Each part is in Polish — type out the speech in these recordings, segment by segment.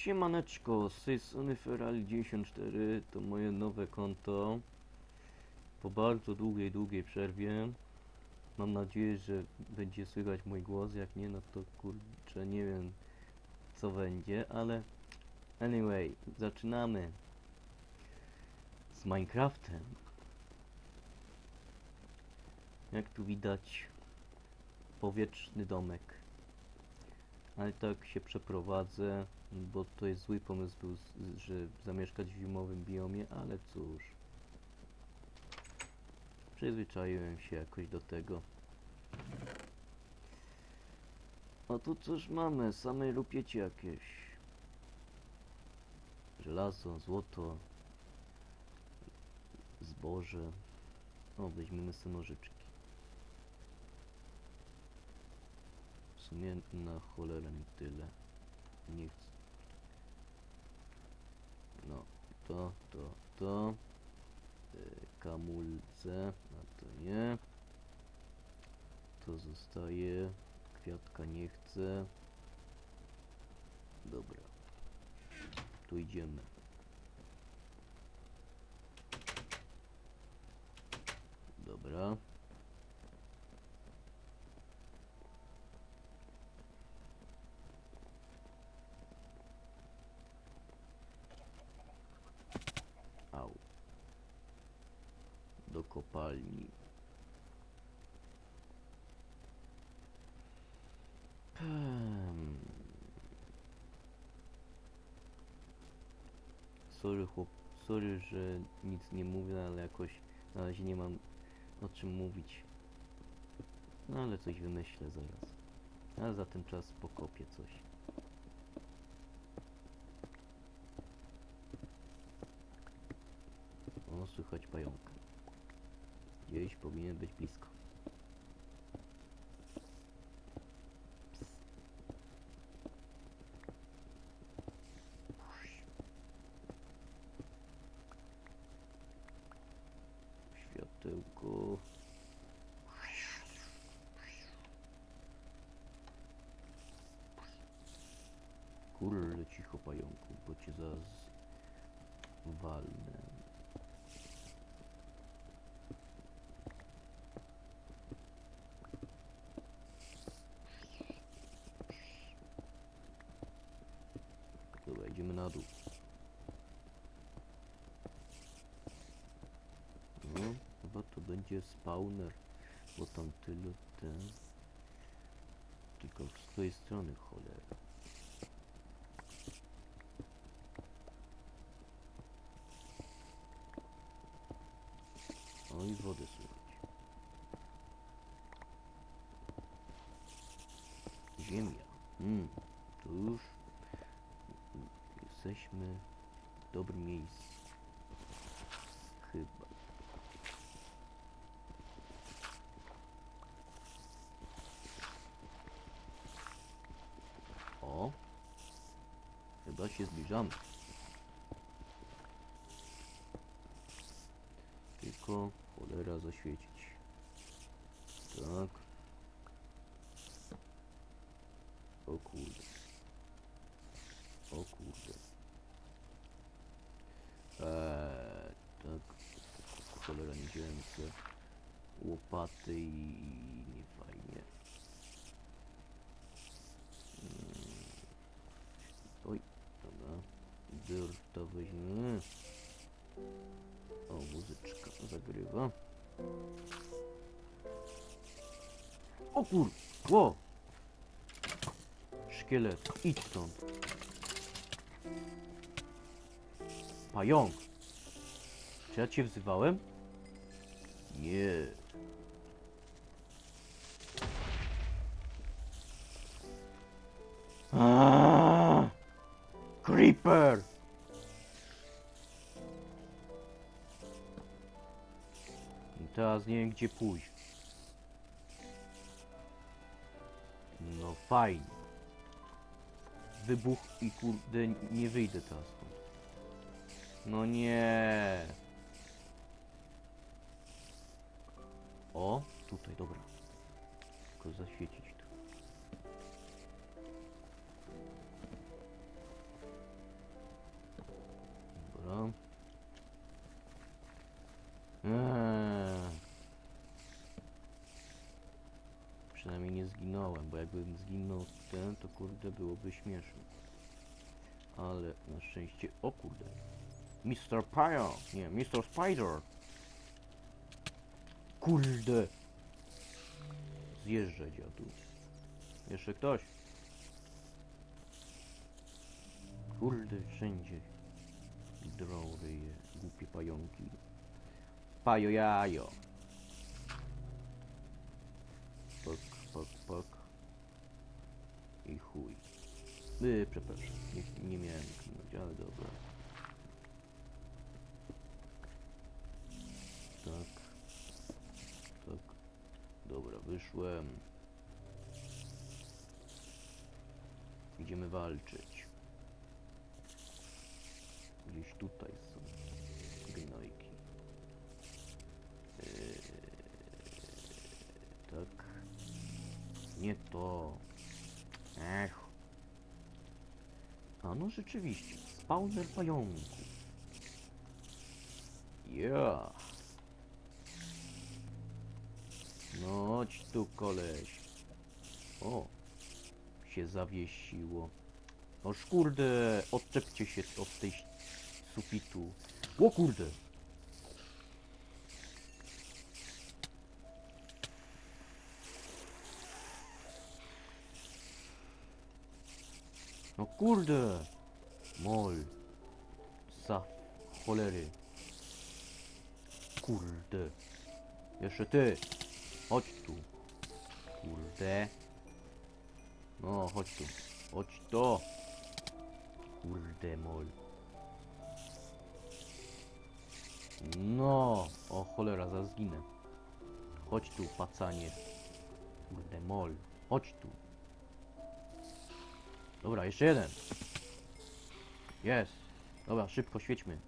Siemaneczko, z tej strony Ferrari94, to moje nowe konto. Po bardzo długiej, długiej przerwie. Mam nadzieję, że będzie słychać mój głos, jak nie, no to kurczę, nie wiem co będzie, ale anyway, zaczynamy z Minecraftem. Jak tu widać, powietrzny domek. Ale tak się przeprowadzę, bo to jest zły pomysł był, że zamieszkać w zimowym biomie, ale cóż. Przyzwyczaiłem się jakoś do tego. A tu cóż mamy? Same rupiecie jakieś. Żelazo, złoto, zboże. O, weźmiemy sobie nożyczki. W sumie na cholerę tyle. Nie chcę. No, to, to, to. Y, Kamulce, a to nie. To zostaje. Kwiatka nie chcę. Dobra. Tu idziemy. Dobra. Sorry chłop, sorry, że nic nie mówię, ale jakoś na razie nie mam o czym mówić. No ale coś wymyślę zaraz. A za ten czas pokopię coś. O, słychać pająka. Gdzieś powinien być blisko. Pająku, bo cię zaraz walnę. Dobra, idziemy na dół. No, chyba to będzie spawner, bo tam tyle ten... Tylko z której strony cholera. O i wodę słychać. Ziemia. Mm, tu już jesteśmy w dobrym miejscu. Chyba. O! Chyba się zbliżamy. Tylko cholera zaświecić. Tak. O kurde. O kurde. Eee, tak. Cholera nie wziąłem sobie łopaty i nie fajnie. Mm. Oj, dobra. Dyrta weźmiemy. O, muzyczka zagrywa. O kur... Ło! Szkielet, idź stąd. Pająk! Czy ja cię wzywałem? Nie. gdzie pójść. No fajnie. Wybuch i kurde nie wyjdę teraz. No nie. O, tutaj, dobra. Tylko zaświecić to. Dobra. Eee. Jakbym zginął ten, to kurde byłoby śmieszne. Ale na szczęście, o kurde. Mr. Pyro, nie, Mr. Spider. Kurde. Zjeżdża dziadu. Jeszcze ktoś? Kurde, wszędzie. Drą ryje, głupie pająki. Pajo jajo. Pok, pok. I chuj. Yy, przepraszam, nie, nie miałem klinąć, ale dobra. Tak. Tak. Dobra, wyszłem. Idziemy walczyć. Gdzieś tutaj są gnojki. Eee, tak. Nie to. Ech. A no rzeczywiście, spawner pająków. Ja. No chodź tu koleś. O. Się zawiesiło. O kurde, odczepcie się od tej sufitu. O kurde. No kurde. Mol. Za cholery. Kurde. Jeszcze ty. Chodź tu. Kurde. No, chodź tu. Chodź tu. Kurde mol. No, o cholera, zaraz zginę. Chodź tu, pacanie. Kurde mol. Chodź tu. Dobra, jeszcze jeden. Jest. Dobra, szybko świećmy.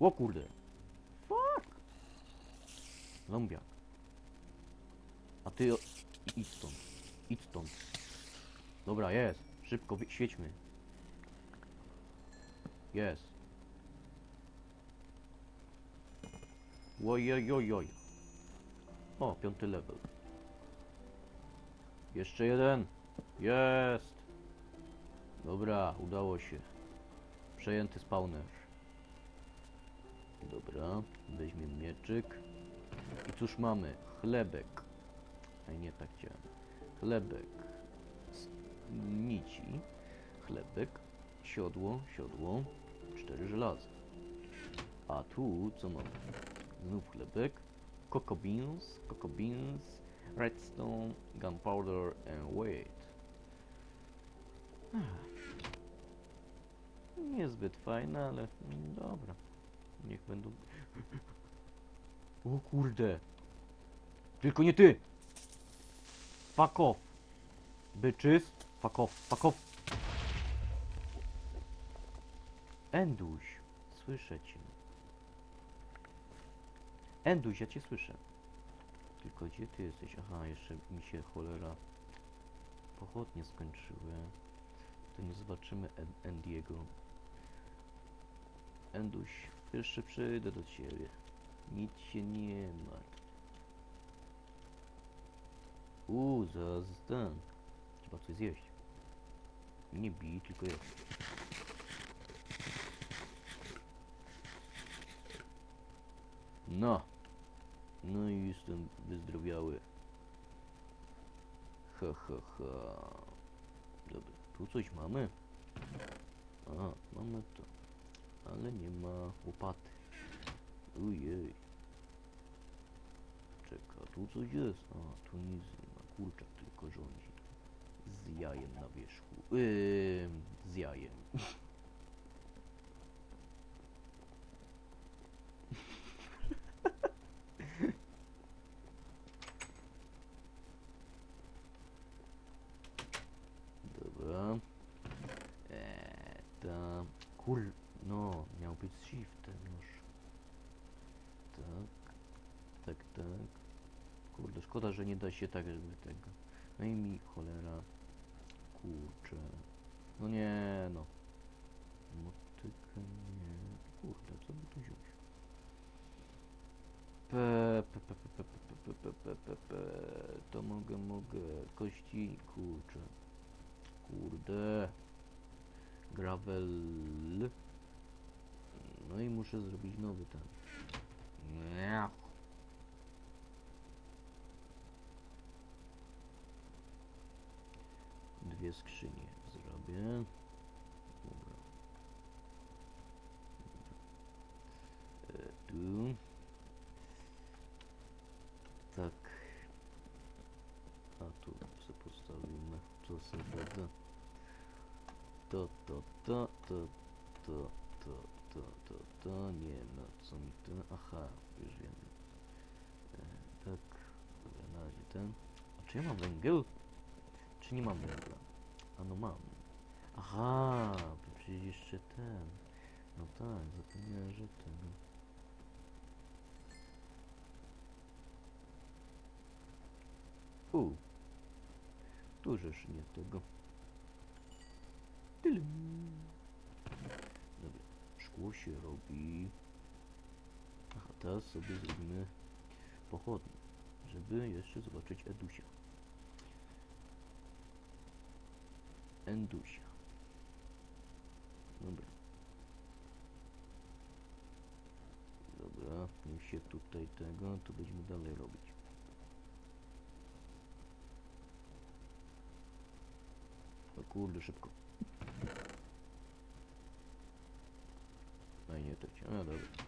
O kurde. Fuck. Zombiak. A ty idź stąd. Idź stąd. Dobra, jest. Szybko świećmy. Jest. Ojojojoj. O, piąty level. Jeszcze jeden. Jest. Dobra, udało się. Przejęty spawner. Dobra, weźmiemy mieczyk. I cóż mamy? Chlebek. A nie tak chciałem. Chlebek. Nici. Chlebek. Siodło, siodło. Cztery żelaza. A tu co mamy? Znów chlebek. Coco beans, coco beans, redstone, gunpowder and weight. Niezbyt fajne, ale dobra. Niech będą. O kurde. Tylko nie ty! Fuck off! Bitches! Fuck off, fuck off! Enduś! Słyszę cię. Enduś, ja cię słyszę. Tylko gdzie ty jesteś? Aha, jeszcze mi się cholera pochodnie skończyły. To nie zobaczymy En- Endiego. Enduś, jeszcze przyjdę do ciebie. Nic się nie martw. Uuu, zaraz ten. Trzeba coś zjeść. Nie bij, tylko jest. No. No i jestem wyzdrowiały. Ha, ha, ha. Dobra, tu coś mamy? A, mamy to. Ale nie ma łopaty. Ujej. Czeka, tu coś jest. A, tu nic nie ma. Kurczak tylko rządzi. Z jajem na wierzchu. Yy, z jajem. Dobra. Eee, tam. Kur... No, miał być z shiftem już. Tak. Tak, tak. Kurde, szkoda, że nie da się tak, żeby tego. No i mi cholera. Kurczę. No nie, no. Motykę nie. Kurde, co by tu wziąć? Pe, pe, pe, pe, pe, pe, pe, pe, pe. To mogę, mogę. Kości, kurczę. kurde. Gravel. No i muszę zrobić nowy ten. Nie. Dwie skrzynie zrobię. Dobra. E, tu. Tak. A tu sobie postawimy. Co sobie. To, to, to, to, to, to, to, to, to. Nie na co mi to. Aha, już wiem. E, tak. Na razie ten. A czy ja mam węgiel? Czy nie mam węgla? A no mam. Aha, to przecież jeszcze ten. No tak, zapomniałem, że ten. U. Tu żeż nie tego. Tylum. Dobra, szkło się robi. Aha, teraz sobie zrobimy pochodnie, żeby jeszcze zobaczyć Edusia. Endusia. Dobra. Dobra, niech się tutaj tego, to będziemy dalej robić. O kurde, szybko. A nie to cię. A dobra.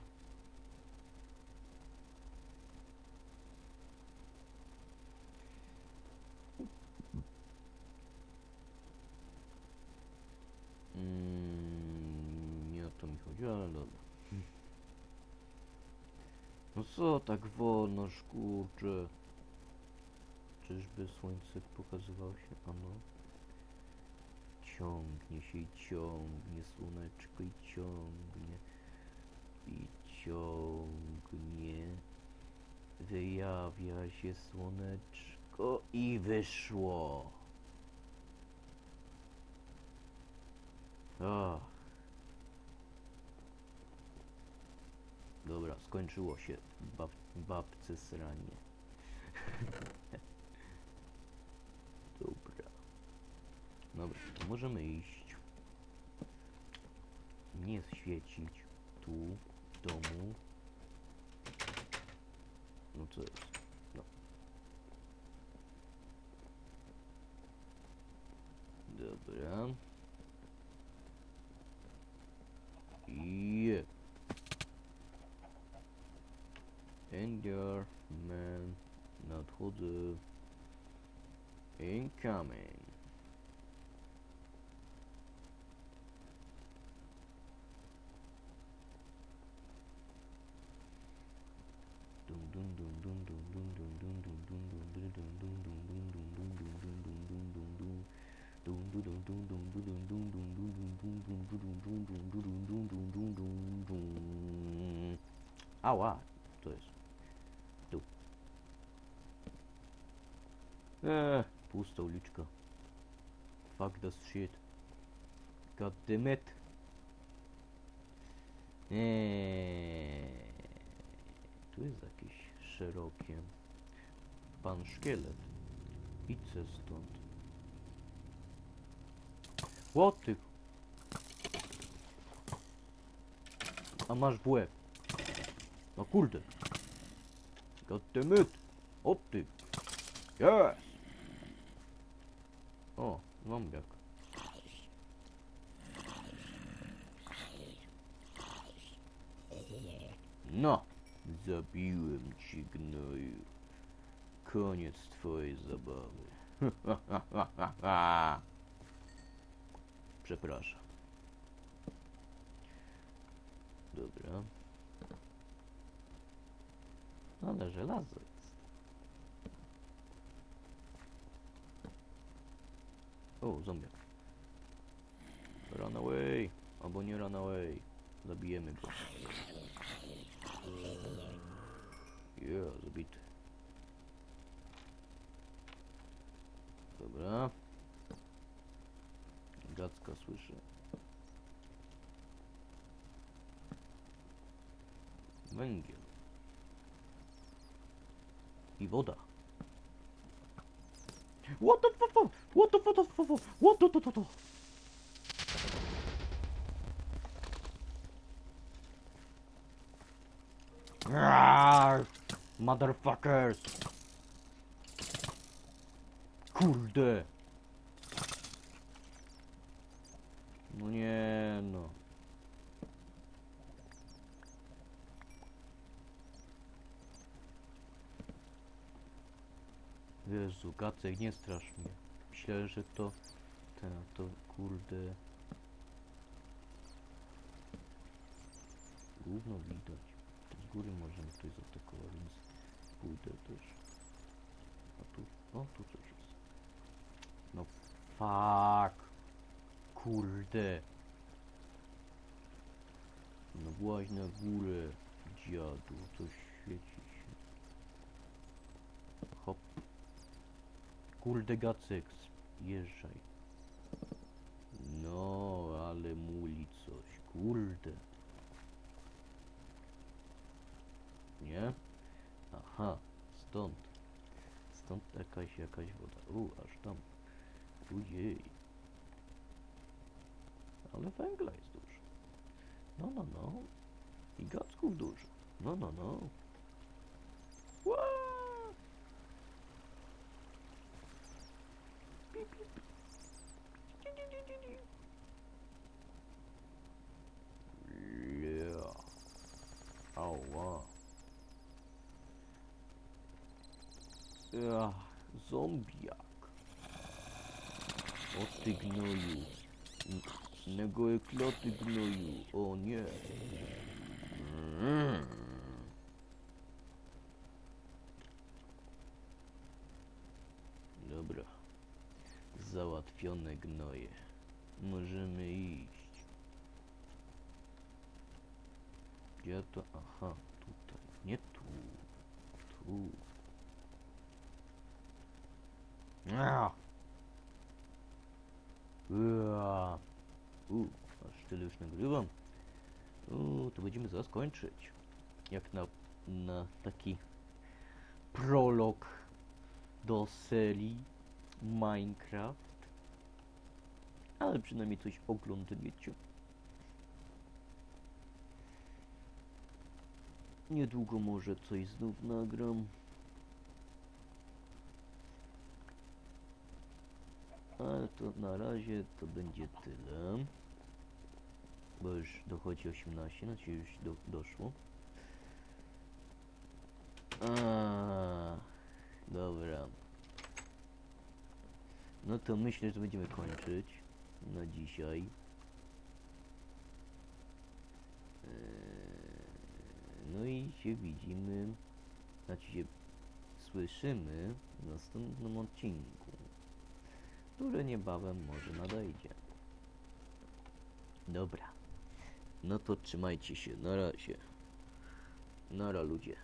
Co tak wolno, szkurcze? Czyżby słońce pokazywało się? Ano. Ciągnie się i ciągnie słoneczko i ciągnie. I ciągnie. Wyjawia się słoneczko i wyszło. Ach. Dobra, skończyło się bab babce sranie. Dobra. Dobra, możemy iść. Nie świecić tu, w domu. No co jest? No. Dobra. Ała, to jest. Tu. Eee, pusta uliczka. Fuck this shit. God damn it. Eee, tu jest jakieś szerokie. Pan szkielet. Idźcie stąd. Łotyk. A masz w łeb. No kurde. Goddammit. O ty. Yes. O, ząbiak. No, zabiłem ci gnoju. Koniec twojej zabawy. Ha ha ha ha ha. Przepraszam. Dobra. Ale żelazo jest. O, zombiak. Run away! Albo nie run away. Zabijemy go. Yeah, zabity. Dobra. Gacka słyszę. Węgiel. I woda. What the fuck? What the fuck? What the fuck? Rar, Motherfuckers! Kurde! No nie no. Jezu, Gacek, nie strasz mnie. Myślałem, że to... Ten, to kurde... Gówno widać. To z góry możemy ktoś zaatakować, więc pójdę też. A tu... O, tu coś jest. No fuck. Kurde. No właź na górę, dziadu, coś świeci się. Hop. Kurde Gacek, jeżdżaj. No, ale muli coś, kurde. Nie? Aha, stąd. Stąd jakaś, jakaś woda. U, aż tam. Ujej. Ale węgla jest dużo. No, no, no. I gacków dużo. No, no, no. Ła! Pi, pi, pi. Ci, ci, ci, ci, ci. Yeah. Ała. Ja, zombiak. O ty gnoju. Nego kloty gnoju. O nie. Dobra. Załatwione gnoje. Możemy iść. Gdzie to? Aha, tutaj. Nie tu. Tu. Ah. Ua. U, aż tyle już nagrywam. U, to będziemy zaraz kończyć. Jak na, na taki prolog do serii Minecraft. Ale przynajmniej coś oglądniecie. Niedługo może coś znów nagram. Ale to na razie to będzie tyle. Bo już dochodzi 18, znaczy już do, doszło. A, dobra. No to myślę, że będziemy kończyć na dzisiaj. Eee, No i się widzimy, znaczy się słyszymy w następnym odcinku które niebawem może nadejdzie. Dobra. No to trzymajcie się. Na razie. Nara ludzie.